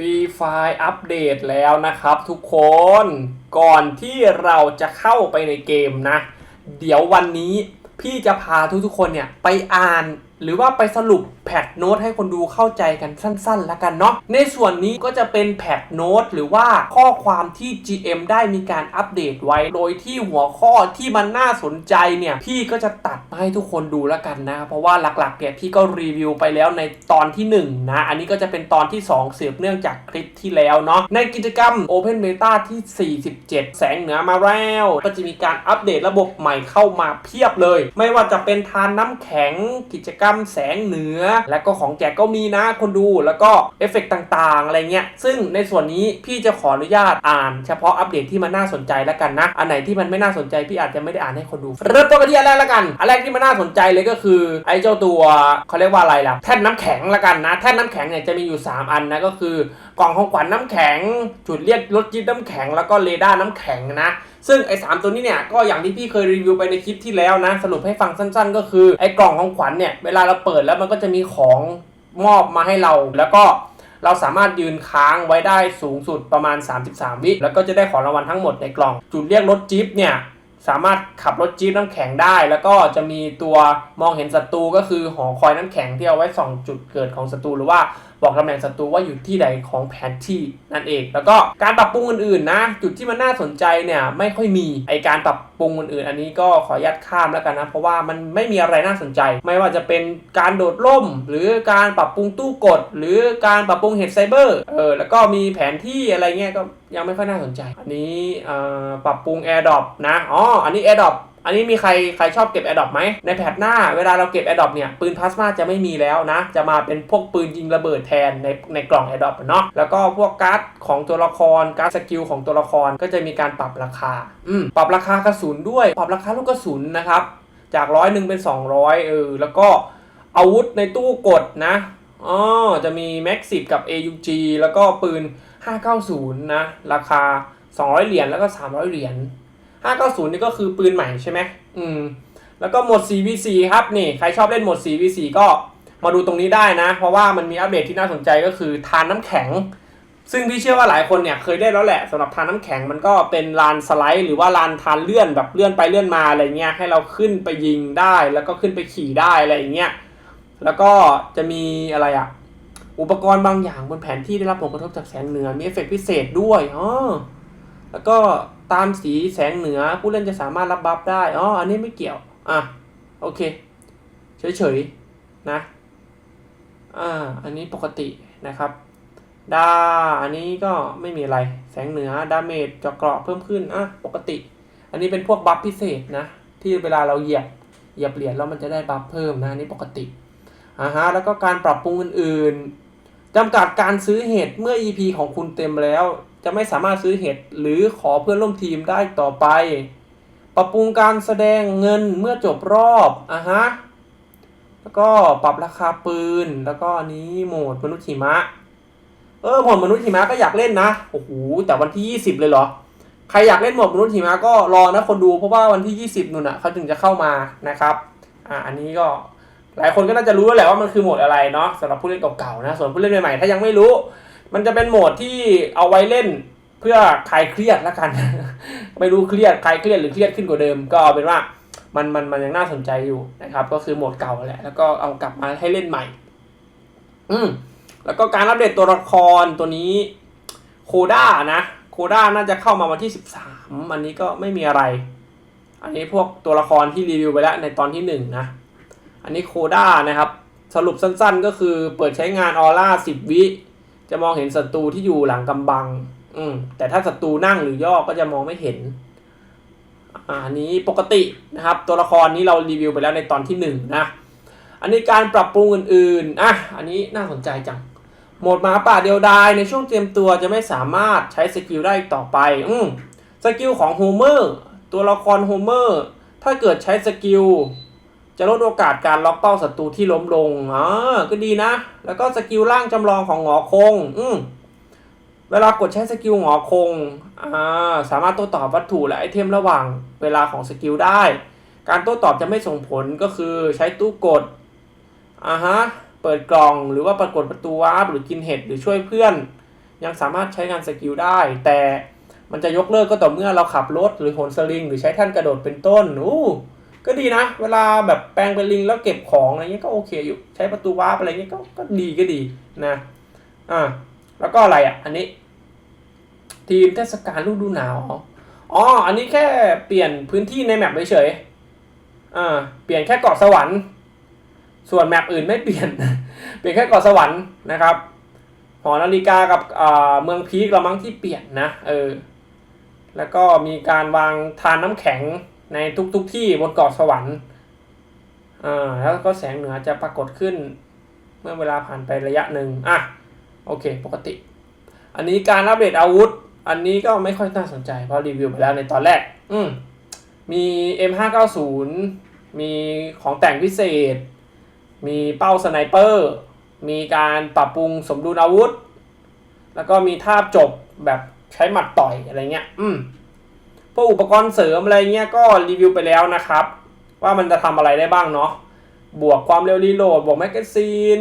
รีไฟอัปเดตแล้วนะครับทุกคนก่อนที่เราจะเข้าไปในเกมนะ เดี๋ยววันนี้พี่จะพาทุกๆคนเนี่ยไปอ่านหรือว่าไปสรุป แพทโน้ตให้คนดูเข้าใจกันสั้นๆ แล้วกันเนาะในส่วนนี้ก็จะเป็นแพทโน้ตหรือว่าข้อความที่ GM ได้มีการอัปเดตไว้ โดยที่หัวข้อที่มันน่าสนใจเนี่ย พี่ก็จะตัดมาให้ทุกคนดูแล้วกันนะ เพราะว่าหลักๆเนี่ยพี่ก็รีวิวไปแล้วในตอนที่ 1 นะ อันนี้ก็จะเป็นตอนที่2สืบเนื่องจากคลิปที่แล้วเนาะในกิจกรรม Open Beta ที่ 47 แสงเหนือมาแล้ว ก็จะมีการอัปเดตระบบใหม่เข้ามาเพียบเลย ไม่ว่าจะเป็นทานน้ำแข็งกิจกรรมแสงเหนือและก็ของแจกก็มีนะคนดูแล้วก็เอฟเฟกต์ต่างๆ อะไรเงี้ย ซึ่งในส่วนนี้พี่จะขออนุญาตอ่าน เฉพาะอัปเดตที่มันน่าสนใจแล้วกันนะ อันไหนที่มันไม่น่าสนใจพี่อาจจะไม่ได้อ่านให้คนดู เริ่มต้นกันที่อันแรกแล้วกัน อันแรกที่มันน่าสนใจเลยก็คือ ไอ้เจ้าตัวเขาเรียกว่าอะไรล่ะ แท่นน้ำแข็งละกันนะ แท่นน้ำแข็งเนี่ยจะมีอยู่ 3 อันนะก็คือ กล่องของขวัญน้ำแข็ง จุดเรียกรถจิ๊บน้ำแข็งแล้วก็เรดาร์น้ำแข็งนะ ซึ่งไอ้สามตัวนี้เนี่ยก็อย่างที่พี่เคยรีวิวไปในคลิปที่แล้วนะ สรุปให้ฟังสั้น ๆ ก็คือไอ้กล่องของขวัญเนี่ยเวลาเราเปิดแล้วมันก็จะมีของมอบมาให้เราแล้วก็เราสามารถยืนค้างไว้ได้สูงสุดประมาณ 33 วิแล้วก็จะได้ของรางวัลทั้งหมดในกล่อง จุดเรียกรถจิ๊บเนี่ยสามารถขับรถจี๊ปน้ำแข็งได้ แล้วก็จะมีตัวมองเห็นศัตรูก็คือหอคอยน้ำแข็งที่เอาไว้ส่องจุดเกิดของศัตรูหรือว่า บอกตำแหน่งศัตรูว่าอยู่ที่ใดของแผนที่นั่นเอง แล้วก็การปรับปรุงอื่นๆนะ จุดที่มันน่าสนใจเนี่ยไม่ค่อยมีไอการปรับปรุงอื่นๆ อันนี้ก็ขอยัดข้ามแล้วกันนะ เพราะว่ามันไม่มีอะไรน่าสนใจ ไม่ว่าจะเป็นการโดดร่ม หรือการปรับปรุงตู้กด หรือการปรับปรุงเฮดไซเบอร์เออแล้วก็มีแผนที่อะไรเงี้ยก็ยังไม่ค่อยน่าสนใจ อันนี้ปรับปรุง AirDrop นะอ๋ออันนี้ AirDrop อันนี้มีใครใครชอบเก็บ a อ r d ด o p ไหมในแพทหน้าเวลาเราเก็บ a อ r d ด o p เนี่ยปืนพลาสมาจะไม่มีแล้วนะ จะมาเป็นพวกปืนยิงระเบิดแทนในในกล่อง a อ r d ด o p เนาะแล้วก็พวกการ์ดของตัวละครการ์ดสกิลของตัวละครก็จะมีการปรับราคาอืมปรับราคากระสุนด้วย ปรับราคาลูกกระสุนนะครับจากร้อยหนึ่งเป็น 200เออแล้วก็อาวุธในตู้กดนะอ๋อจะมีแม็กซิกับ AUG แล้วก็ปืน 590 นะ ราคา 200 เหรียญแล้วก็ 300 เหรียญ 590 นี่ก็คือปืนใหม่ใช่ไหมอืม แล้วก็หมด 4v4 ครับนี่ ใครชอบเล่นหมด 4v4 ก็มาดูตรงนี้ได้นะ เพราะว่ามันมีอัปเดตที่น่าสนใจก็คือทานน้ำแข็ง ซึ่งพี่เชื่อว่าหลายคนเนี่ยเคยได้แล้วแหละสำหรับทานน้ำแข็งมันก็เป็นลานสไลด์ หรือว่าลานทานเลื่อนแบบเลื่อนไปเลื่อนมาอะไรเงี้ยให้เราขึ้นไปยิงได้ แล้วก็ขึ้นไปขี่ได้อะไรเงี้ยแล้วก็จะมีอะไรอะอุปกรณ์บางอย่างบนแผนที่ได้รับผลกระทบจากแสงเหนือมีเอฟเฟกต์พิเศษด้วยอ๋อ แล้วก็ตามสีแสงเหนือผู้เล่นจะสามารถรับบัฟได้อ๋ออันนี้ไม่เกี่ยวอะโอเคเฉยๆนะอ่าอันนี้ปกตินะครับดาอันนี้ก็ไม่มีอะไรแสงเหนือดาเมจจะเกราะเพิ่มขึ้นอะปกติ อันนี้เป็นพวกบัฟพิเศษนะ ที่เวลาเราเหยียบเหยียบเหรียญแล้วมันจะได้บัฟเพิ่มนะอันนี้ปกติอ่าฮะแล้วก็การปรับปรุงอื่นๆ จำกัดการซื้อเห็ดเมื่อ EP ของคุณเต็มแล้ว จะไม่สามารถซื้อเห็ดหรือขอเพื่อนร่วมทีมได้ต่อไป ปรับปรุงการแสดงเงินเมื่อจบรอบอะฮะแล้วก็ปรับราคาปืนแล้วก็อันนี้โหมดมนุษย์หิมะ เออโหมดมนุษย์หิมะก็อยากเล่นนะโอ้โหแต่วันที่ 20 เลยเหรอ ใครอยากเล่นโหมดมนุษย์หิมะก็รอนะคนดูเพราะว่าวันที่ 20นู่นน่ะเขาถึงจะเข้ามานะครับอะอันนี้ก็ หลายคนก็น่าจะรู้แล้วแหละว่ามันคือโหมดอะไรเนาะสำหรับผู้เล่นเก่าๆนะส่วนผู้เล่นใหม่ๆถ้ายังไม่รู้ มันจะเป็นโหมดที่เอาไว้เล่นเพื่อคลายเครียดละกัน ไม่รู้เครียดคลายเครียดหรือเครียดขึ้นกว่าเดิม ก็เอาเป็นว่ามันมันมันยังน่าสนใจอยู่นะครับ ก็คือโหมดเก่าแหละแล้วก็เอากลับมาให้เล่นใหม่ อืมแล้วก็การอัปเดตตัวละครตัวนี้โคด้านะโคด้าน่าจะเข้ามาวันที่13อันนี้ก็ไม่มีอะไร อันนี้พวกตัวละครที่รีวิวไปแล้วในตอนที่หนึ่งนะ อันนี้โคด้านะครับ สรุปสั้นๆ ก็คือเปิดใช้งานออร่า10วิ จะมองเห็นศัตรูที่อยู่หลังกำบัง อืมแต่ถ้าศัตรูนั่งหรือย่อก็จะมองไม่เห็นอันนี้ปกตินะครับ ตัวละครนี้เรารีวิวไปแล้วในตอนที่หนึ่งนะ อันนี้การปรับปรุงอื่นๆ อะ อันนี้น่าสนใจจัง โหมดหมาป่าเดียวดายในช่วงเตรียมตัวจะไม่สามารถใช้สกิลได้อีกต่อไป อืมสกิลของโฮเมอร์ตัวละครโฮเมอร์ถ้าเกิดใช้สกิล จะลดโอกาสการล็อกเป้าศัตรูที่ล้มลงอ่าก็ดีนะ แล้วก็สกิลร่างจำลองของหงอคง อืมเวลากดใช้สกิลหงอคงอ่าสามารถโต้ตอบวัตถุและไอเทมระหว่างเวลาของสกิลได้ การโต้ตอบจะไม่ส่งผลก็คือใช้ตู้กดอ่าฮะ เปิดกล่องหรือว่าปรากฏประตูวาร์ปหรือกินเห็ดหรือช่วยเพื่อน ยังสามารถใช้งานสกิลได้ แต่มันจะยกเลิกก็ต่อเมื่อเราขับรถหรือโหนสลิง หรือใช้ท่านกระโดดเป็นต้น อู้ ก็ดีนะ เวลาแบบแปลงเป็นลิงแล้วเก็บของอะไรเงี้ยก็โอเคอยู่ ใช้ประตูวาร์ปอะไรเงี้ยก็ก็ดีก็ดีนะอ่าแล้วก็อะไรอะ อันนี้ ทีมเทศกาลฤดูหนาวอ๋ออันนี้แค่เปลี่ยนพื้นที่ในแมปเฉยอ่าเปลี่ยนแค่เกาะสวรรค์ ส่วนแมปอื่นไม่เปลี่ยน เปลี่ยนแค่เกาะสวรรค์นะครับหอนาฬิกากับอ่าเมืองพีคเรามั้งที่เปลี่ยนนะเออแล้วก็มีการวางทานน้ำแข็ง ในทุกๆทที่บนเกาะสวรรค์อ่าแล้วก็แสงเหนือจะปรากฏขึ้น เมื่อเวลาผ่านไประยะหนึ่งอะโอเค ปกติ อันนี้การอัปเดตอาวุธ อันนี้ก็ไม่ค่อยน่าสนใจ เพราะรีวิวไปแล้วในตอนแรก อืมมี M590 มีของแต่งพิเศษ มีเป้าสไนเปอร์ มีการปรับปรุงสมดุลอาวุธ แล้วก็มีท่าจบแบบใช้หมัดต่อยอะไรเงี้ย อืม พวกอุปกรณ์เสริมอะไรเงี้ยก็รีวิวไปแล้วนะครับ ว่ามันจะทำอะไรได้บ้างเนาะบวกความเร็วรีโหลด บวกแมกกาซีน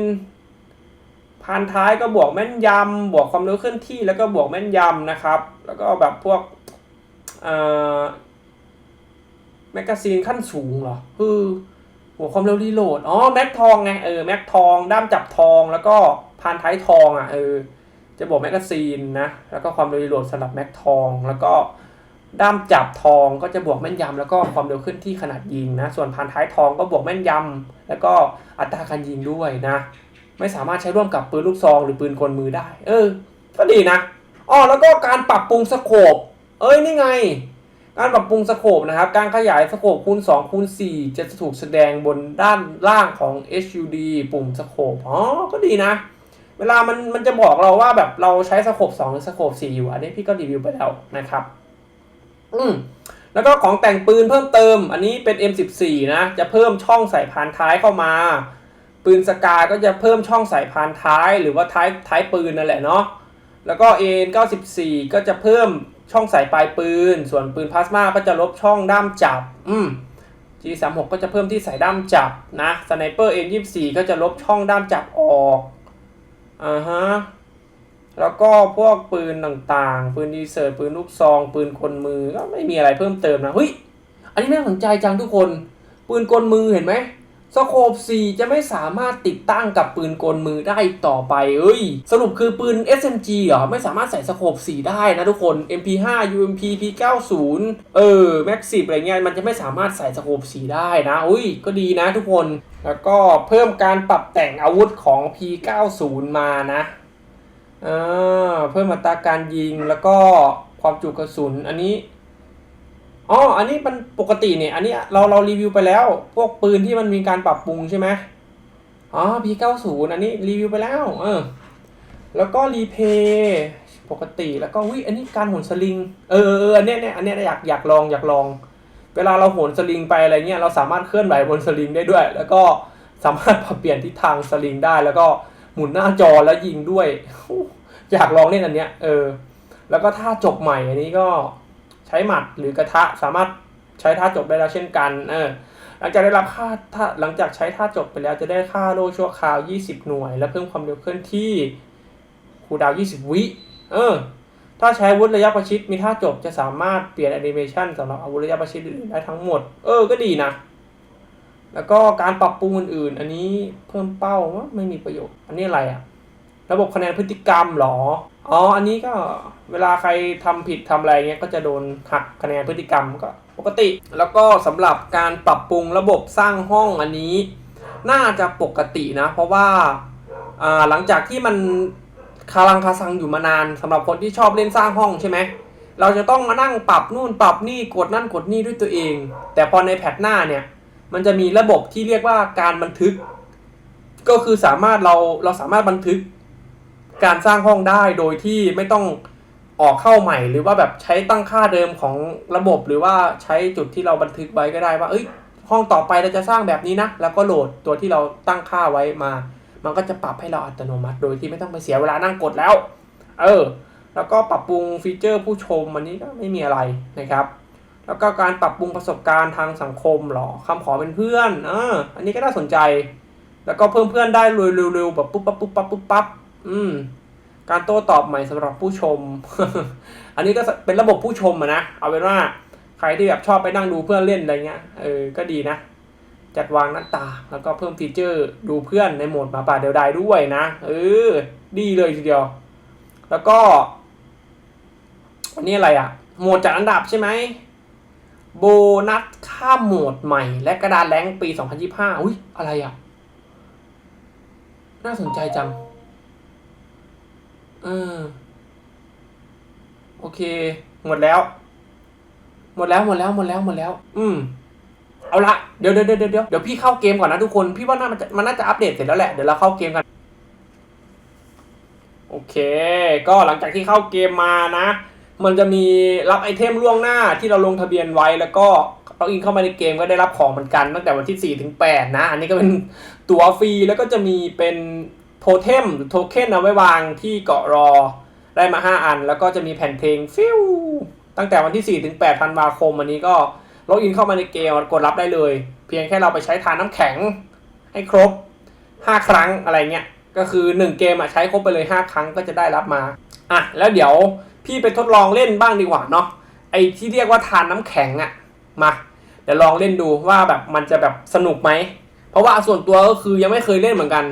พันท้ายก็บวกแม่นยำบวกความเร็วเคลื่อนที่แล้วก็บวกแม่นยำนะครับ แล้วก็แบบพวกแมกกาซีนขั้นสูงเหรอคือบวกความเร็วรีโหลดอ๋อแม็กทองไงเออแม็กทอง ด้ามจับทองแล้วก็พันท้ายทองอะเออจะบวกแมกกาซีนนะแล้วก็ความเร็วรีโหลดสำหรับแม็กทองแล้วก็ ด้ามจับทองก็จะบวกแม่นยำแล้วก็ความเร็วขึ้นที่ขนาดยิงนะ ส่วนพันท้ายทองก็บวกแม่นยำแล้วก็อัตราการยิงด้วยนะ ไม่สามารถใช้ร่วมกับปืนลูกซองหรือปืนกลมือได้ เออ ก็ดีนะอ๋อแล้วก็การปรับปรุงสโคปเอ้ยนี่ไง การปรับปรุงสโคปนะครับ การขยายสโคปคูณ2คูณ4จะถูกแสดงบนด้านล่างของ HUD ปุ่มสโคปอ๋อก็ดีนะ เวลามันมันจะบอกเราว่าแบบเราใช้สโคป2หรือสโคป4อยู่ อันนี้พี่ก็รีวิวไปแล้วนะครับ อืมแล้วก็ของแต่งปืนเพิ่มเติม อันนี้เป็น M14 นะ จะเพิ่มช่องใส่พานท้ายเข้ามา ปืนสกาก็จะเพิ่มช่องใส่พานท้ายหรือว่าท้ายท้ายปืนนั่นแหละเนาะ แล้วก็ AN94 ก็จะเพิ่มช่องใส่ปลายปืน ส่วนปืนพลาสมาก็จะลบช่องด้ามจับ อืม G36 ก็จะเพิ่มที่ใส่ด้ามจับนะสไนเปอร์ N24 ก็จะลบช่องด้ามจับออก อ่าฮะ แล้วก็พวกปืนต่างๆ ปืนดีเซอร์ปืนลูกซอง ปืนคนมือก็ไม่มีอะไรเพิ่มเติมนะเฮ้ยอันนี้น่าสนใจจังทุกคน ปืนกลมือเห็นไหมสโคป 4 จะไม่สามารถติดตั้งกับปืนกลมือได้ต่อไป เอ้ย สรุปคือปืน SMG เหรอ ไม่สามารถใส่สโคป 4 ได้นะทุกคน MP5 UMP P90 เออ Max 10อะไรเงี้ย มันจะไม่สามารถใส่สโคป 4 ได้นะ อุ้ย ก็ดีนะทุกคน แล้วก็เพิ่มการปรับแต่งอาวุธของ P90 มานะ อ่าเพิ่มอัตราการยิงแล้วก็ความจุกระสุนอันนี้อ๋ออันนี้มันปกติเนี่ย อันนี้เราเรารีวิวไปแล้ว พวกปืนที่มันมีการปรับปรุงใช่ไหมอ๋อ P90 อันนี้รีวิวไปแล้ว เออ แล้วก็รีเพย์ปกติแล้วก็วิอันนี้การโหนสลิงเออเออเอออันเนี้ยเนี่ยอันเนี้ยอยากอยากลองอยากลอง เวลาเราโหนสลิงไปอะไรเงี้ยเราสามารถเคลื่อนไหวบนสลิงได้ด้วย แล้วก็สามารถปรับเปลี่ยนทิศทางสลิงได้แล้วก็ หมุนหน้าจอแล้วยิงด้วย อยากลองเล่นอันเนี้ย เออ แล้วก็ท่าจบใหม่อันนี้ก็ใช้หมัดหรือกระทะสามารถใช้ท่าจบได้แล้วเช่นกัน เออ หลังจากได้รับค่าท่าหลังจากใช้ท่าจบไปแล้วจะได้ค่าโลชั่วคราว 20 หน่วย และเพิ่มความเร็วเคลื่อนที่คูดาว 20 วิ เออ ถ้าใช้วุธระยะประชิดมีท่าจบจะสามารถเปลี่ยนแอนิเมชันสำหรับอาวุธระยะประชิดอื่นได้ทั้งหมด เออ ก็ดีนะ แล้วก็การปรับปรุงอื่นๆ อันนี้เพิ่มเป้าว่าไม่มีประโยชน์ อันนี้อะไรอะระบบคะแนนพฤติกรรมเหรอ อ๋อ อันนี้ก็เวลาใครทำผิดทำอะไรเงี้ยก็จะโดนหักคะแนนพฤติกรรมก็ปกติ แล้วก็สำหรับการปรับปรุงระบบสร้างห้องอันนี้ น่าจะปกตินะ เพราะว่าอ่าหลังจากที่มันคารังคาซังอยู่มานานสำหรับคนที่ชอบเล่นสร้างห้องใช่ไหมเราจะต้องมานั่งปรับนู่นปรับนี่กดนั่นกดนี่ด้วยตัวเอง แต่พอในแพทหน้าเนี่ย มันจะมีระบบที่เรียกว่าการบันทึก ก็คือสามารถเราเราสามารถบันทึก การสร้างห้องได้โดยที่ไม่ต้องออกเข้าใหม่ หรือว่าแบบใช้ตั้งค่าเดิมของระบบ หรือว่าใช้จุดที่เราบันทึกไว้ก็ได้ว่าเอ้ยห้องต่อไปเราจะสร้างแบบนี้นะ แล้วก็โหลดตัวที่เราตั้งค่าไว้มา มันก็จะปรับให้เราอัตโนมัติ โดยที่ไม่ต้องไปเสียเวลานั่งกดแล้ว เออ แล้วก็ปรับปรุงฟีเจอร์ผู้ชมอันนี้ก็ไม่มีอะไรนะครับ แล้วก็การปรับปรุงประสบการณ์ทางสังคมหรอคำขอเป็นเพื่อนเอออันนี้ก็น่าสนใจ แล้วก็เพิ่มเพื่อนได้เร็วๆแบบปุ๊บปั๊บปุ๊บปั๊บปุ๊บปั๊บอืมการโต้ตอบใหม่สำหรับผู้ชม อันนี้ก็เป็นระบบผู้ชมอะนะ เอาเป็นว่าใครที่แบบชอบไปนั่งดูเพื่อนเล่นอะไรเงี้ย เออ ก็ดีนะ จัดวางหน้าตา แล้วก็เพิ่มฟีเจอร์ดูเพื่อนในโหมดหมาป่าเดียวดายด้วยนะ เออ ดีเลยทีเดียว แล้วก็อันนี้อะไรอะโหมดจัดอันดับใช่ไหม โบนัสข้ามโหมดใหม่ และกระดานแรงปี 2025 อุ้ยอะไรอะน่าสนใจจัง เออ โอเค หมดแล้ว หมดแล้วหมดแล้วหมดแล้วหมดแล้ว อืมเอาละเดี๋ยวเดี๋ยวเดี๋ยวเดี๋ยวเดี๋ยวพี่เข้าเกมก่อนนะทุกคน พี่ว่าน่ามันจะมันน่าจะอัปเดตเสร็จแล้วแหละ เดี๋ยวเราเข้าเกมกัน โอเค ก็หลังจากที่เข้าเกมมานะ มันจะมีรับไอเทมล่วงหน้าที่เราลงทะเบียนไว้แล้วก็เราอินเข้ามาในเกมก็ได้รับของเหมือนกันตั้งแต่วันที่ 4 ถึง 8 นะ อันนี้ก็เป็นตั๋วฟรีแล้วก็จะมีเป็นโทเทมหรือโทเค็นเอาไว้วางที่เกาะรอได้มา 5 อัน แล้วก็จะมีแผ่นเพลงฟิวตั้งแต่วันที่ 4 ถึง 8 ธันวาคม อันนี้ก็ล็อกอินเข้ามาในเกมกดรับได้เลย เพียงแค่เราไปใช้ทานน้ำแข็งให้ครบ 5 ครั้งอะไรเงี้ยก็คือ 1 เกมอะใช้ครบไปเลย 5 ครั้งก็จะได้รับมาอะแล้วเดี๋ยว พี่ไปทดลองเล่นบ้างดีกว่าเนาะไอที่เรียกว่าทานน้ำแข็งอะมาเดี๋ยวลองเล่นดูว่าแบบมันจะแบบสนุกไหมเพราะว่าส่วนตัวก็คือยังไม่เคยเล่นเหมือนกัน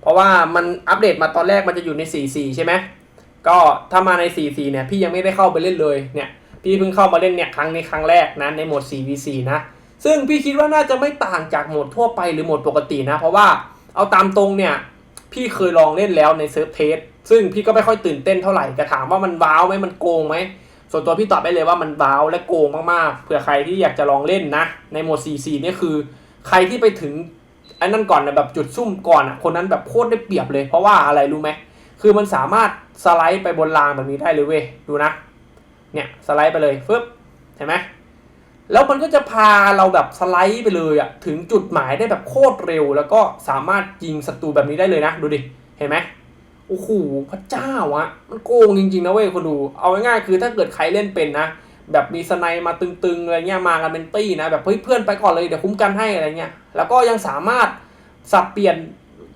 เพราะว่ามันอัปเดตมาตอนแรกมันจะอยู่ใน4.4ใช่ไหมก็ถ้ามาใน4.4เนี่ยพี่ยังไม่ได้เข้าไปเล่นเลยเนี่ยพี่เพิ่งเข้ามาเล่นเนี่ยครั้งนี้ครั้งแรกนะในโหมด 4v4 นะ ซึ่งพี่คิดว่าน่าจะไม่ต่างจากโหมดทั่วไปหรือโหมดปกตินะ เพราะว่าเอาตามตรงเนี่ย พี่เคยลองเล่นแล้วในเซิร์ฟเทส ซึ่งพี่ก็ไม่ค่อยตื่นเต้นเท่าไหร่แต่ถามว่ามันว้าวไหมมันโกงไหมส่วนตัวพี่ตอบได้เลยว่ามันว้าวและโกงมากๆเผื่อใครที่อยากจะลองเล่นนะ ในโหมด 4-4เนี่ยคือ ใครที่ไปถึงไอ้นั่นก่อนนะแบบจุดซุ่มก่อนอะคนนั้นแบบโคตรได้เปรียบเลย เพราะว่าอะไรรู้ไหมคือมันสามารถสไลด์ไปบนรางแบบนี้ได้เลยเว้ยดูนะ เนี่ยสไลด์ไปเลยฟึบเห็นไหมแล้วมันก็จะพาเราแบบสไลด์ไปเลยอะถึงจุดหมายได้แบบโคตรเร็ว แล้วก็สามารถยิงศัตรูแบบนี้ได้เลยนะ ดูดิ เห็นไหม โอ้โหพระเจ้าอะมันโกงจริงๆนะเว้ยคนดู เอาง่ายๆคือถ้าเกิดใครเล่นเป็นนะ แบบมีสไนมาตึงๆอะไรเงี้ยมากันเป็นตี้นะ แบบเฮ้ยเพื่อนไปก่อนเลยเดี๋ยวคุ้มกันให้อะไรเงี้ย แล้วก็ยังสามารถสับเปลี่ยน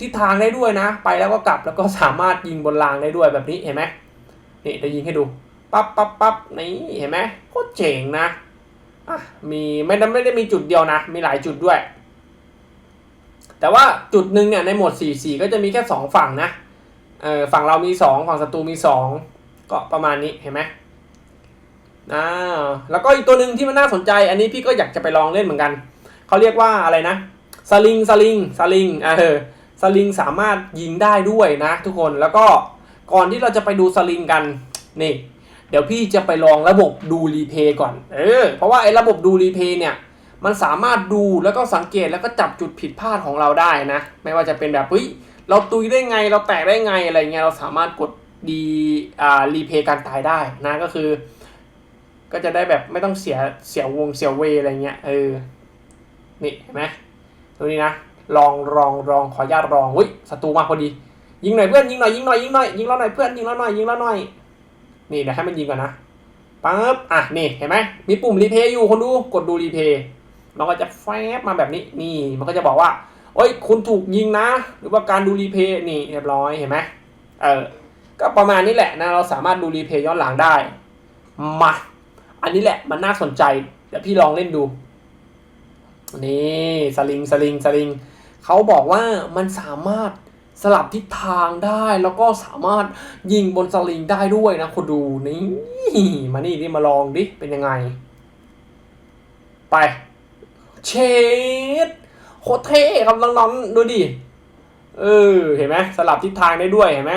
ทิศทางได้ด้วยนะ ไปแล้วก็กลับแล้วก็สามารถยิงบนรางได้ด้วยแบบนี้เห็นไหมนี่เดี๋ยวยิงให้ดูปั๊บปั๊บปั๊บนี่เห็นไหมโคตรเจ๋งนะอะมีไม่ได้ไม่ได้มีจุดเดียวนะ มีหลายจุดด้วย แต่ว่าจุดหนึ่งเนี่ยในโหมด 4 4 ก็จะมีแค่ 2 ฝั่งนะ เออฝั่งเรามี2ฝั่งศัตรูมี2ก็ประมาณนี้เห็นไหมอ่าแล้วก็อีกตัวหนึ่งที่มันน่าสนใจ อันนี้พี่ก็อยากจะไปลองเล่นเหมือนกัน เขาเรียกว่าอะไรนะสลิงสลิงสลิงเออสลิงสามารถยิงได้ด้วยนะทุกคนแล้วก็ก่อนที่เราจะไปดูสลิงกันนี่ เดี๋ยวพี่จะไปลองระบบดูรีเพย์ก่อน เออ เพราะว่าไอ้ระบบดูรีเพย์เนี่ย มันสามารถดูแล้วก็สังเกตแล้วก็จับจุดผิดพลาดของเราได้นะ ไม่ว่าจะเป็นแบบเฮ้ย เราตุยได้ไงเราแตกได้ไงอะไรเงี้ยเราสามารถกดดีอ่ารีเพย์การตายได้นะก็คือ ก็จะได้แบบไม่ต้องเสียเสียวงเสียเวอะไรเงี้ยเออนี่เห็นไหมดูนี่นะลองลองลองขออนุญาตลองอุ้ยศัตรูมาพอดี ยิงหน่อยเพื่อนยิงหน่อยยิงหน่อยยิงหน่อยยิงเราหน่อยเพื่อนยิงเราหน่อยยิงเราหน่อยนี่เดี๋ยวให้มันยิงก่อนนะปั๊บอะนี่เห็นไหมมีปุ่มรีเพย์อยู่คนดูกดดูรีเพย์มันก็จะแฟบมาแบบนี้นี่มันก็จะบอกว่า โอ้ย คุณถูกยิงนะ หรือว่าการดูรีเพย์นี่เรียบร้อยเห็นไหมเออก็ประมาณนี้แหละนะเราสามารถดูรีเพย์ย้อนหลังได้ มา อันนี้แหละมันน่าสนใจ เดี๋ยวพี่ลองเล่นดู นี่สลิงสลิงสลิงเขาบอกว่ามันสามารถสลับทิศทางได้แล้วก็สามารถยิงบนสลิงได้ด้วยนะคุณดูนี่มานี่นี่มาลองดิเป็นยังไง ไป เชด โคตรเท่ครับน้องๆดูดิ เออ เห็นไหมสลับทิศทางได้ด้วยเห็นไหม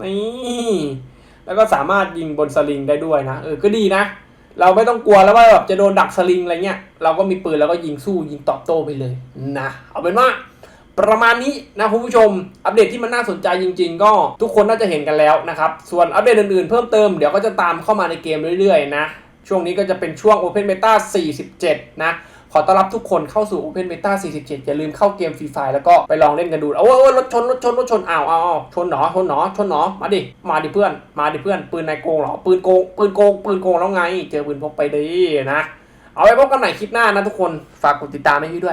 นี่แล้วก็สามารถยิงบนสลิงได้ด้วยนะ เออ ก็ดีนะ เราไม่ต้องกลัวแล้วว่าแบบจะโดนดักสลิงอะไรเงี้ย เราก็มีปืนแล้วก็ยิงสู้ยิงตอบโต้ไปเลยนะ เอาเป็นว่าประมาณนี้นะคุณผู้ชม อัปเดตที่มันน่าสนใจจริง ๆ ก็ทุกคนน่าจะเห็นกันแล้วนะครับ ส่วนอัปเดตอื่นๆเพิ่มเติมเดี๋ยวก็จะตามเข้ามาในเกมเรื่อยๆนะ ช่วงนี้ก็จะเป็นช่วง Open Beta 47 นะ ขอต้อนรับทุกคนเข้าสู่ Open Beta 47 อย่าลืมเข้าเกมฟรีไฟแล้วก็ไปลองเล่นกันดูเอาโอารถชนรถชนรถชนอ้าวอ้าวชนหนอชนหนอชนหนอมาดิมาดิเพื่อน มาดิเพื่อน ปืนนายโกงเหรอปืนโกงปืนโกงปืนโกงแล้วไง เจอปืนพกไปดีนะ เอาไว้พบกันใหม่คลิปหน้านะทุกคนฝากกดติดตามให้พี่ด้วย